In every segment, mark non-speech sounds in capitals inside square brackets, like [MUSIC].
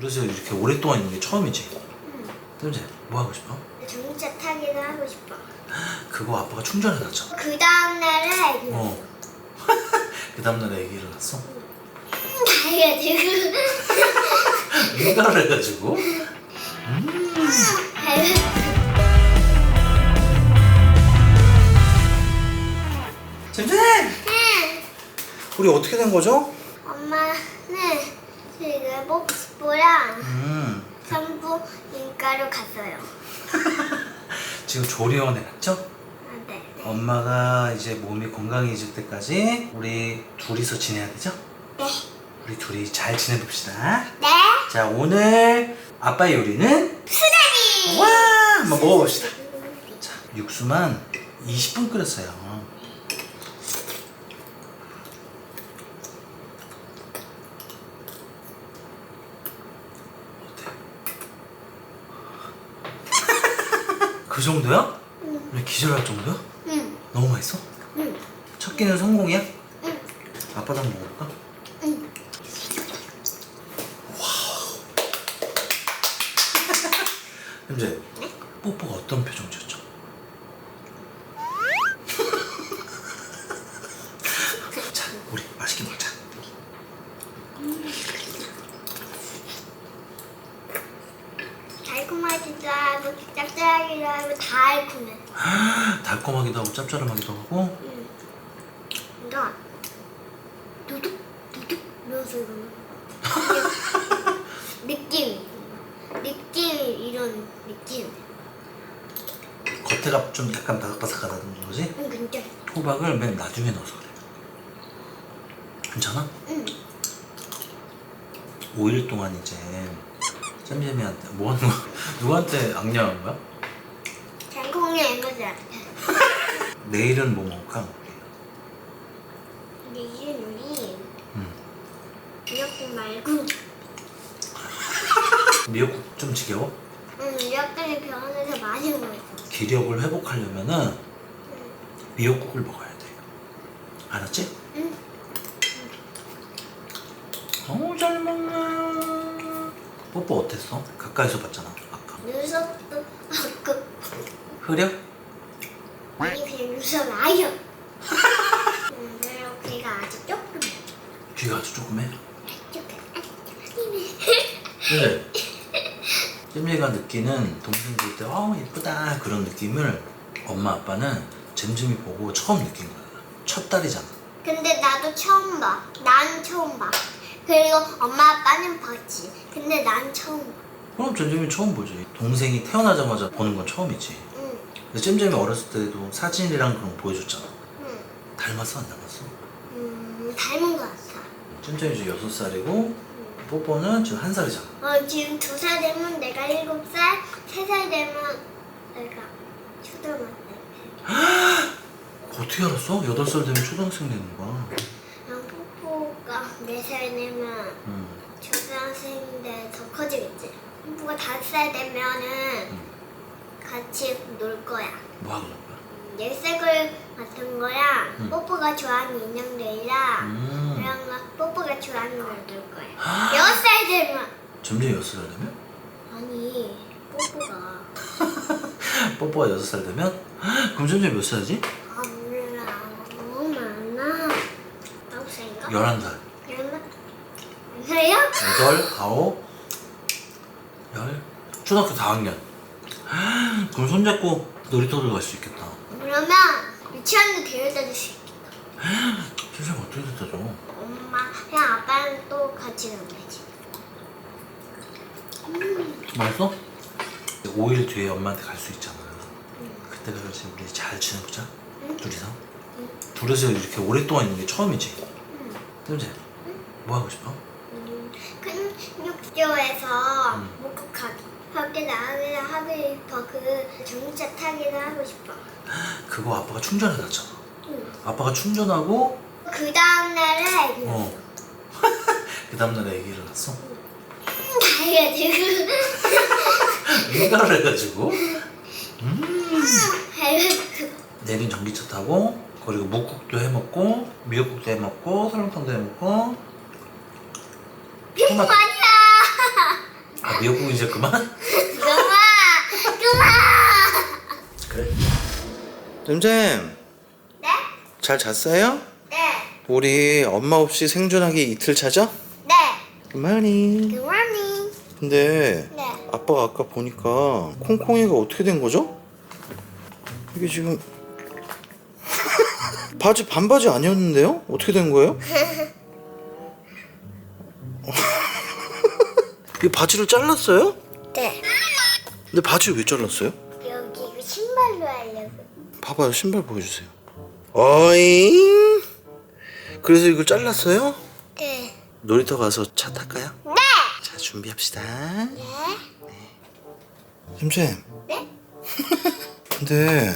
둘이서 이렇게 오랫동안 있는 게 처음이지? 응. 쌤제 뭐 하고 싶어? 자동차 타기도 하고 싶어. 그거 아빠가 충전해놨잖아 그 다음날에 어. [LAUGHS] 그 다음날에 애기를 낳았어? 다이어트. 육아를 해가지고 [LAUGHS] 쌤제 우리 어떻게 된 거죠? [LAUGHS] 지금 복스포랑 음 산부인과로 갔어요. 지금 조리원에 갔죠? 아, 네. 엄마가 이제 몸이 건강해질 때까지 우리 둘이서 지내야 되죠? 네. 우리 둘이 잘 지내봅시다 네. 자 오늘 아빠 요리는 수다니. 와 한번 먹어봅시다 자 육수만 20분 끓였어요 그 정도야? 응. 우리 기절할 정도야? 응. 너무 맛있어? 응. 첫 끼는 성공이야? 응. 아빠도 한번 먹어볼까? 응. [LAUGHS] 현재 뽀뽀가 어떤 표정 지었죠? 자, 우리 맛있게 먹자. 달콤하기도 하고 짭짤하기도 하고 다 알코네. 달콤하기도 하고 짭짤하기도 하고 응. 그러니까 두둑 두둑 이러면서 이러는 [LAUGHS] 느낌 느낌 이런 느낌. 겉에가 좀 약간 바삭바삭하다는 거지? 응 진짜. 호박을 맨 나중에 넣어서 그래. 괜찮아? 응. 5일 동안 이제 잼잼이한테 뭐 하는 거야? [LAUGHS] 누구한테 악령한 거야? 장콩이 앵거지. 내일은 뭐 먹을까? 이제 우리 음. 미역국 말고 [LAUGHS] 미역국 좀 지겨워? 응 미역국이 병원에서 많이 먹었어. 기력을 회복하려면은 응. 미역국을 먹어야 돼. 알았지? 응. 어우 잘 먹네. 뽀뽀 어땠어? 가까이서 봤잖아 아까. 눈썹도 흐려? 아니야. 음, 귀가 아주 조금 귀가 아주 조그매. 조금 네. 잼잼이가 느끼는 동생 볼 때어 예쁘다 그런 느낌을 엄마 아빠는 잼잼이 보고 처음 느낀 거야. 첫 딸이잖아. 근데 나도 처음 봐. 난 처음 봐. 그리고 엄마 아빠는 봤지. 근데 난 처음 봐. 그럼 잼잼이 처음 보지. 동생이 태어나자마자 보는 건 처음이지. 잼잼이 어렸을 때도 사진이랑 그런 거 보여줬잖아. 응. 닮았어 안 닮았어? 음, 닮은 것 같아. 잼잼이 이제 여섯 살이고 뽀뽀는 지금 한 살이잖아. 어, 지금 두 살 되면 내가 일곱 살, 세 살 되면 내가 초등학생. 어떻게 알았어? 여덟 살 되면 초등학생 되는 거야. 그럼 뽀뽀가 네 살 되면 응. 초등학생인데 더 커지겠지. 뽀뽀가 다섯 살 되면은 응. 같이 놀 거야. 뭐 하고 놀 거야? 열쇠글 같은 거랑 응. 뽀뽀가 좋아하는 인형들이랑 음. 그런 거 뽀뽀가 좋아하는 걸놀 거야. 여섯 살 되면 점점 여섯 살 되면? 아니 뽀뽀가 [LAUGHS] 뽀뽀가 여섯 살 되면? [GASPS] 그럼 점점 몇 살이지? 아 몰라 너무 많아. 아홉 살인가? 열한 살. 그러면 안 살이야? 여덟, 아홉, 열. 초등학교 4학년. [GASPS] 그럼 손잡고 놀이터들 갈수 있겠다. 그러면 유치원도 데려다 줄 수 있겠다. [GASPS] 선생 어떻게 됐다 줘? 엄마 그냥 아빠랑 또 같이 가면 되지. 맛있어? 5일 뒤에 엄마한테 갈 수 있잖아. 그때까지 우리 잘 지내보자. 응. 둘이서. 응. 둘이서 이렇게 오랫동안 있는 게 처음이지. 응. 쌤제, 뭐 하고 싶어? 음, 큰 육교에서 음. 목욕하기. 밖에 나가기도 하고 싶어. 그 자동차 타기도 하고 싶어. 그거 아빠가 충전해놨잖아. 응. 아빠가 충전하고, 그 다음날에. 어. [LAUGHS] 그 다음날에 애기를 낳았어. 다이어트. 육아를 해가지고. 다이어트. 내린 전기차 타고, 그리고 묵국도 해먹고, 미역국도 해먹고, 설렁탕도 해먹고. 병 토마토. 아니야. 미역국 이제 그만? 그만! 그만! 그래. 잼잼 네? 잘 잤어요? 네. 우리 엄마 없이 생존하기 이틀 차죠? 네. 그만이 그만이. 근데 네. 아빠가 아까 보니까 콩콩이가 어떻게 된 거죠? 이게 지금 [LAUGHS] 바지 반바지 아니었는데요? 어떻게 된 거예요? [LAUGHS] 이 바지를 잘랐어요? 네. 근데 바지 왜 잘랐어요? 여기 이거 신발로 하려고. 봐봐요 신발 보여주세요 어잉 그래서 이걸 잘랐어요? 네. 놀이터 가서 차 탈까요? 네. 자 준비합시다 네. 잼잼 네? [LAUGHS] 근데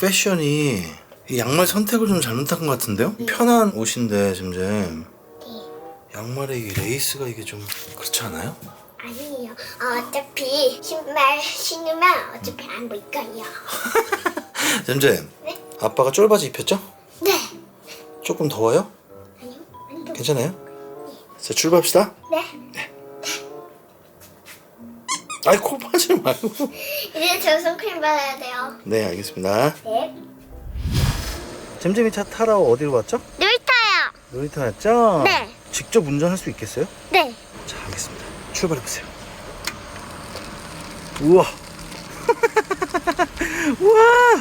패션이 이 양말 선택을 좀 잘못한 것 같은데요? 편한 옷인데 네. 양말에 이 레이스가 이게 좀 그렇지 않아요? 아니에요. 어, 어차피 신발 신으면 어차피 안 보일 거예요. [LAUGHS] 잼잼 네? 아빠가 쫄바지 입혔죠? 네. 조금 더워요? 아니요. 안 더. 괜찮아요? 자 출발합시다 네. 아이 코 파지 말고 [LAUGHS] 이제 저 선크림 발라야 돼요. 네 알겠습니다 네. 잼잼이 차 타러 어디로 왔죠? 놀이터요. 놀이터 왔죠? 네. 직접 운전할 수 있겠어요? 네. 자, 알겠습니다. 출발해 보세요. 우와. [LAUGHS] 우와.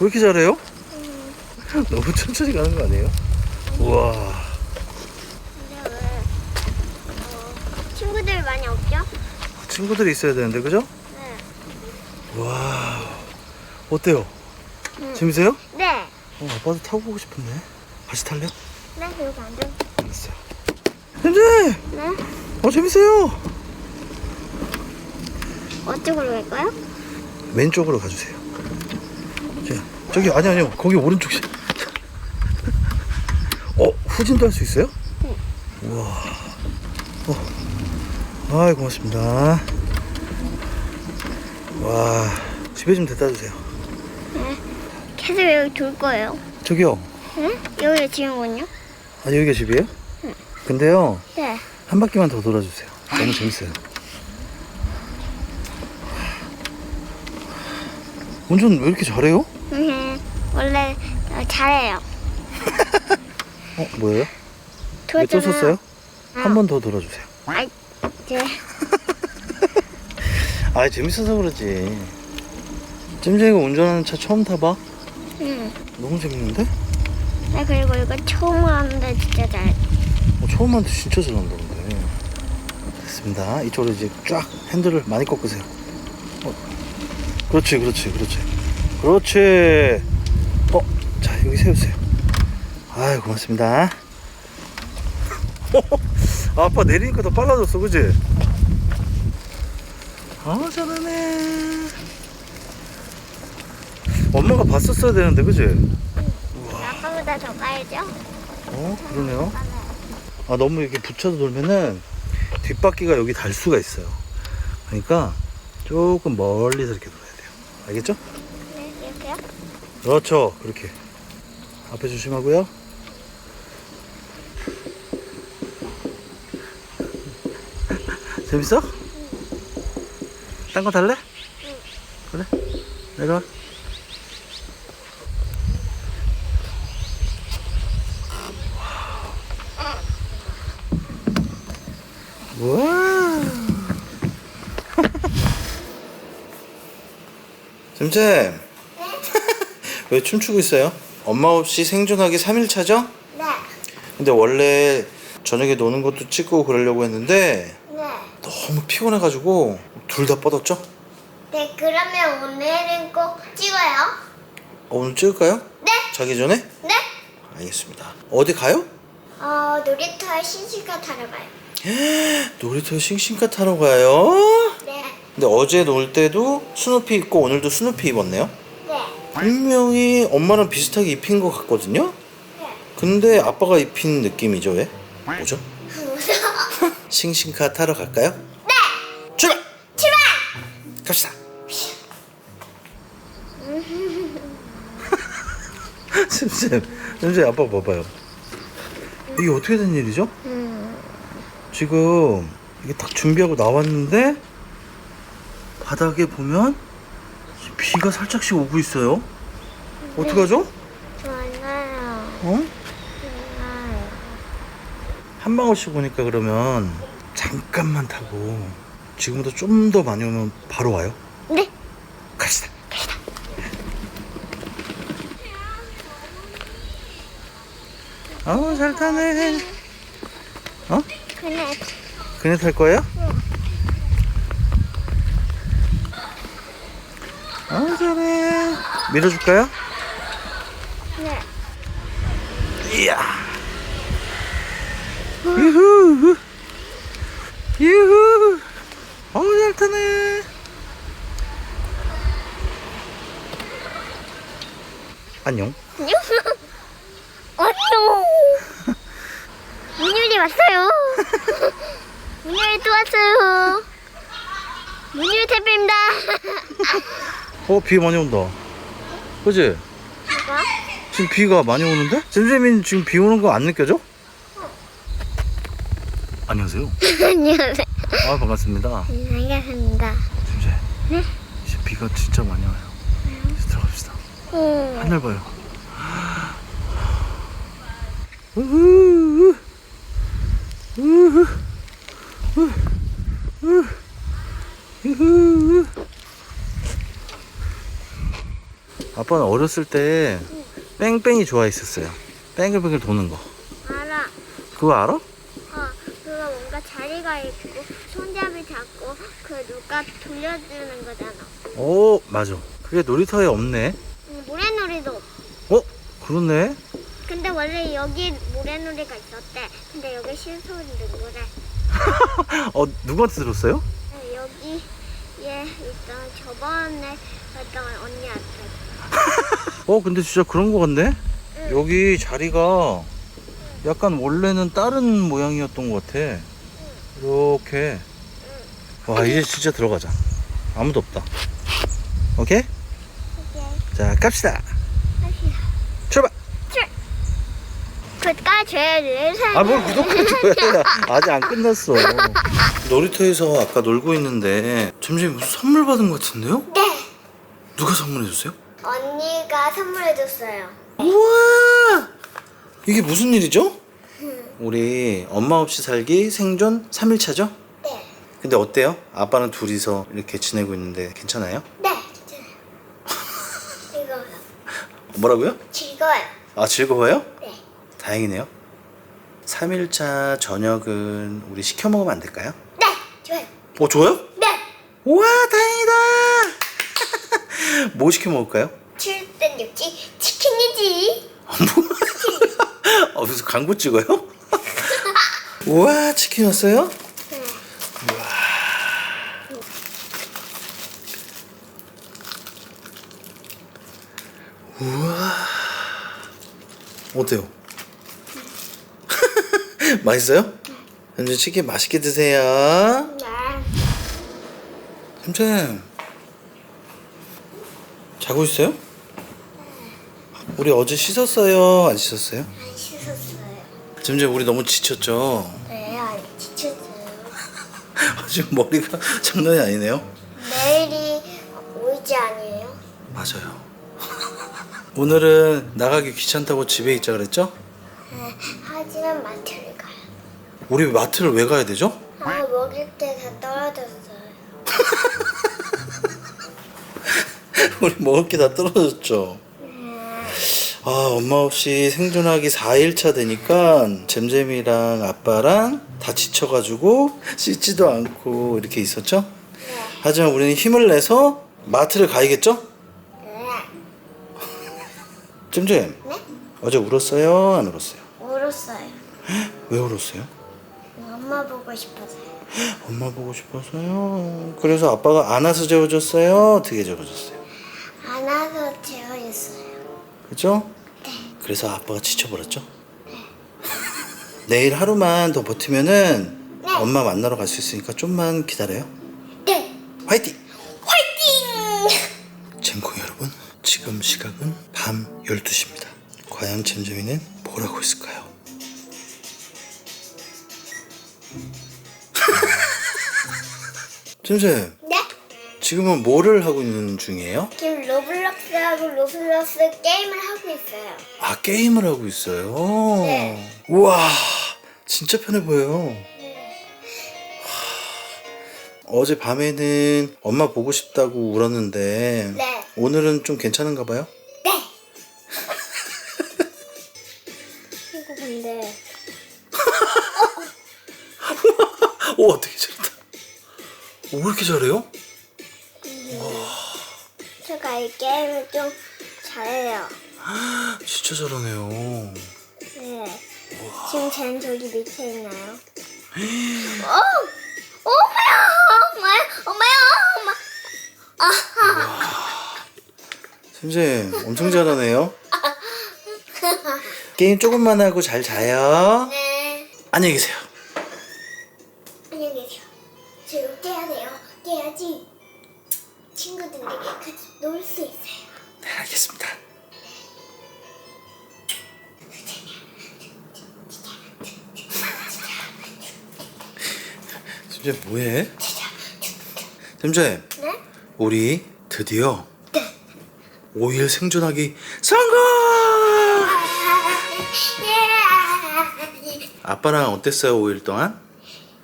왜 이렇게 잘해요? 너무 천천히 가는 거 아니에요? 우와. 근데 왜 어, 친구들 많이 없죠? 친구들이 있어야 되는데, 그죠? 네. 와. 어때요? 음. 재밌어요? 네. 어, 아빠도 타고 보고 싶은데. 같이 탈래? 네, 여기 앉아. 알았어요. 잼잼! 네. 어, 재밌어요. 어쪽으로 갈까요? 왼쪽으로 가주세요. 자, 저기 아니 아니요 거기 오른쪽. 시- 어 후진도 할 수 있어요? 네. 우와. 어. 아이 고맙습니다. 와 집에 좀 데려다 주세요. 계속 여기 돌 거예요. 저기요. 네? 여기 지금은요? 아 여기가 집이에요? 근데요 네. 한 바퀴만 더 돌아주세요. 너무 재밌어요. 운전 왜 이렇게 잘해요? 음, 원래 어, 잘해요. 어 뭐예요? 왜 도와줘요. 또 섰어요? 한 번 더 돌아주세요. 아이, 네. [LAUGHS] 아 재밌어서 그러지. 찜쟁이가 운전하는 차 처음 타봐? 응. 너무 재밌는데? 나 그리고 이거 처음 하는데 진짜 잘. 어, 처음 하는데 진짜 잘한다 근데. 됐습니다. 이쪽으로 이제 쫙 핸들을 많이 꺾으세요. 어. 그렇지 그렇지 그렇지. 그렇지. 어, 자 여기 세우세요. 아유 고맙습니다. [LAUGHS] 아빠 내리니까 더 빨라졌어 그지? 아 잘하네. 엄마가 봤었어야 되는데 그지? 아까보다 더 빨죠? 어 그러네요. 아 너무 이렇게 붙여서 돌면은 뒷바퀴가 여기 달 수가 있어요. 그러니까 조금 멀리서 이렇게 돌아야 돼요. 알겠죠? 네, 이렇게요? 그렇죠. 그렇게. 앞에 조심하고요. 재밌어? 딴 거 달래? 그래. 내려 잼잼. [LAUGHS] 왜 춤추고 있어요? 엄마 없이 생존하기 3일차죠? 네. 근데 원래 저녁에 노는 것도 찍고 그러려고 했는데 네. 너무 피곤해가지고 둘 다 뻗었죠? 네, 그러면 오늘은 꼭 찍어요. 어, 오늘 찍을까요? 네. 자기 전에? 네. 알겠습니다. 어디 가요? 어, 놀이터에 신시가 타러 가요. [GASPS] 놀이터에 싱싱카 타러 가요? 네. 근데 어제 놀 때도 스누피 입고 오늘도 스누피 입었네요? 네. 분명히 엄마랑 비슷하게 입힌 것 같거든요? 네. 근데 아빠가 입힌 느낌이죠, 왜? 뭐죠? 싱싱카 타러 갈까요? 네. 출발! 출발! 갑시다. [LAUGHS] 쌤쌤, 쌤쌤 아빠 봐봐요. 이게 어떻게 된 일이죠? 음. 지금 이게 딱 준비하고 나왔는데 바닥에 보면 비가 살짝씩 오고 있어요. 어떡하죠? 좋아요. 어? 한 방울씩 오니까 그러면 잠깐만 타고 지금보다 좀더 많이 오면 바로 와요. 네. 갑시다. 어우 잘 타네. 어? 그네. 그네 탈 거예요? 어 잘해. 밀어줄까요? 네. 이야. 유후. 유후. 어우 잘 타네. 안녕. [LAUGHS] 안녕. 문율이 왔어요. [LAUGHS] 문율이 또 왔어요. 문율 태비입니다. [LAUGHS] 어, 비 많이 온다. 그지? 지금 비가 많이 오는데? 잼잼이는 지금 비 오는 거 안 느껴져? 안녕하세요. [LAUGHS] 안녕하세요. 아, 반갑습니다. 알겠습니다. 잼잼. 네? 이제 비가 진짜 많이 와요. 이제 들어갑시다. 음. 하늘 봐요. [GASPS] 우후. 우후. 우후. 우후. 아빠는 어렸을 때 뺑뺑이 좋아했었어요. 뺑글뺑글 도는 거. 알아. 그거 알아? 어, 그거 뭔가 자리가 있고 손잡이 잡고 그 누가 돌려주는 거잖아. 오, 맞아. 그게 놀이터에 없네. 응, 모래놀이도. 없- 어? 그렇네. 근데 원래 여기 모래놀이가 있었대. 근데 여기 실소리 누구래? [LAUGHS] 어, 누구한테 들었어요? 네, 여기 얘 있던 저번에 갔던 언니한테. 어, 근데 진짜 그런 거 같네? 응. 여기 자리가 약간 원래는 다른 모양이었던 것 같아. 이렇게. 와, 이제 진짜 들어가자. 아무도 없다. 오케이? 오케이. 자, 갑시다. 출발! 그까 죄를 살. 아, 뭘 구독해줘야 [LAUGHS] 아직 안 끝났어. [LAUGHS] 놀이터에서 아까 놀고 있는데, 점심 무슨 선물 받은 것 같은데요? 네. 누가 선물해줬어요? 언니가 선물해줬어요. 우와! 이게 무슨 일이죠? 우리 엄마 없이 살기 생존 3일차죠? 네. 근데 어때요? 아빠는 둘이서 이렇게 지내고 있는데 괜찮아요? 네. [LAUGHS] 즐거워요. 뭐라고요? 즐거워요. 아 즐거워요? 네. 다행이네요 3일차 저녁은 우리 시켜 먹으면 안 될까요? 네. 좋아요. 어 좋아요? 네. 우와 다행이다 뭐 시켜 먹을까요? 역시 치킨이지. 어, [LAUGHS] 무슨 광고 찍어요? [LAUGHS] 우와 치킨 왔어요? [LAUGHS] 네. 어때요? 맛있어요? 현준 치킨 맛있게 드세요. 네. 쌤쌤 자고 있어요? 우리 어제 씻었어요? 안 씻었어요? 안 씻었어요. 쌤쌤 우리 너무 지쳤죠? 네, 안 지쳤어요. [LAUGHS] 지금 머리가 장난이 아니네요. 내일이 오이지 아니에요? 맞아요. 오늘은 나가기 귀찮다고 집에 있자 그랬죠? 네. 하지만 마트를 가요. 우리 마트를 왜 가야 되죠? 아, 먹을 때다 떨어졌어요. [LAUGHS] [LAUGHS] 우리 먹을 게 다 떨어졌죠. 아, 엄마 없이 생존하기 4일차 되니까 잼잼이랑 아빠랑 다 지쳐가지고 씻지도 않고 이렇게 있었죠? 네. 하지만 우리는 힘을 내서 마트를 가야겠죠? 네. 잼잼, 네? 어제 울었어요? 안 울었어요? 울었어요. 왜 울었어요? 엄마 보고 싶어서요. [GASPS] 엄마 보고 싶어서요. 그래서 아빠가 안아서 재워줬어요? 어떻게 재워줬어요? 안아서 재워줬어요. 그죠? 네. 그래서 아빠가 지쳐버렸죠? [LAUGHS] 내일 하루만 더 버티면은 네. 엄마 만나러 갈 수 있으니까 좀만 기다려요. 네. 화이팅! 화이팅! 잼콩 여러분, 지금 시각은 밤 12시입니다. 과연 잼잼이는 뭘 하고 있을까요? [LAUGHS] 쌤쌤 네? 지금은 뭐를 하고 있는 중이에요? 지금 로블록스하고 로블록스 게임을 하고 있어요. 아 게임을 하고 있어요. 네. 우와 진짜 편해 보여요. 어제 밤에는 엄마 보고 싶다고 울었는데 네. 오늘은 좀 괜찮은가 봐요? 네. [LAUGHS] 이거 근데 [LAUGHS] 오 어떻게 잘한다. 오, 왜 이렇게 잘해요? 게임을 좀 잘해요. [GASPS] 진짜 잘하네요. 네. 지금 쟤는 저기 밑에 있나요? [GASPS] 어! 엄마야! 엄마야! 엄마야! 엄마! 쌤쌤 엄청 잘하네요. [LAUGHS] 게임 조금만 하고 잘 자요. 네. 안녕히 계세요. 안녕히 계세요. 지금 깨야 돼요. 깨야지 친구들이 같이 놀 수 있어요. 네 알겠습니다. [LAUGHS] 쌤쌤 뭐해? 쌤쌤 네? 우리 드디어 네. 5일 생존하기 성공! 예! [LAUGHS] 아빠랑 어땠어요 5일 동안?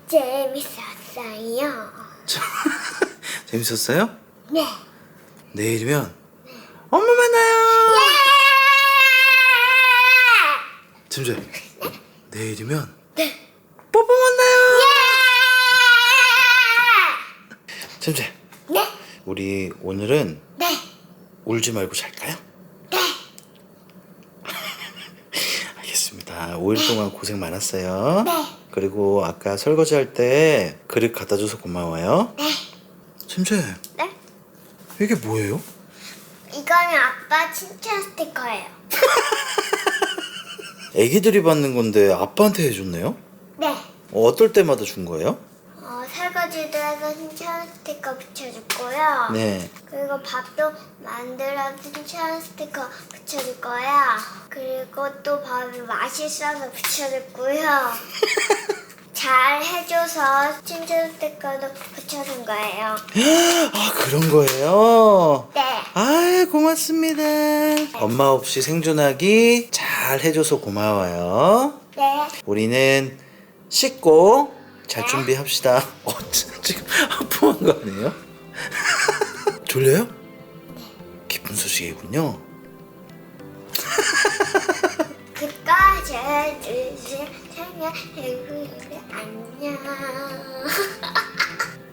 재밌었어요. [LAUGHS] 재밌었어요? 네. 내일이면 엄마 만나요. 쌤쌤 내일이면 뽀뽀 만나요. 쌤쌤 네. 우리 오늘은 네. 울지 말고 잘까요? 네. [LAUGHS] 알겠습니다. 5일 동안 고생 많았어요. 네. 그리고 아까 설거지 할 때 그릇 갖다 줘서 고마워요. 네. 네. 이게 뭐예요? 이거는 아빠 칭찬 스티커예요. [LAUGHS] 애기들이 받는 건데 아빠한테 해줬네요? 네. 어, 어떨 때마다 준 거예요? 어, 설거지도 해서 칭찬 스티커 붙여줬고요. 네. 그리고 밥도 만들어서 칭찬 스티커 붙여줄 거야. 그리고 또 밥이 맛있어서 붙여줬고요. [LAUGHS] 잘 해줘서 칭찬 스티커도 붙여준 거예요. [GASPS] 아 그런 거예요? 네. 아 고맙습니다. 엄마 없이 생존하기 잘 해줘서 고마워요. 네. 우리는 씻고 잘 준비합시다. [LAUGHS] 어, 지금 하품한 거 아니에요? [LAUGHS] 졸려요? 기쁜 소식이군요. [LAUGHS] 그까지 주시 생일 해구리 안녕. [LAUGHS]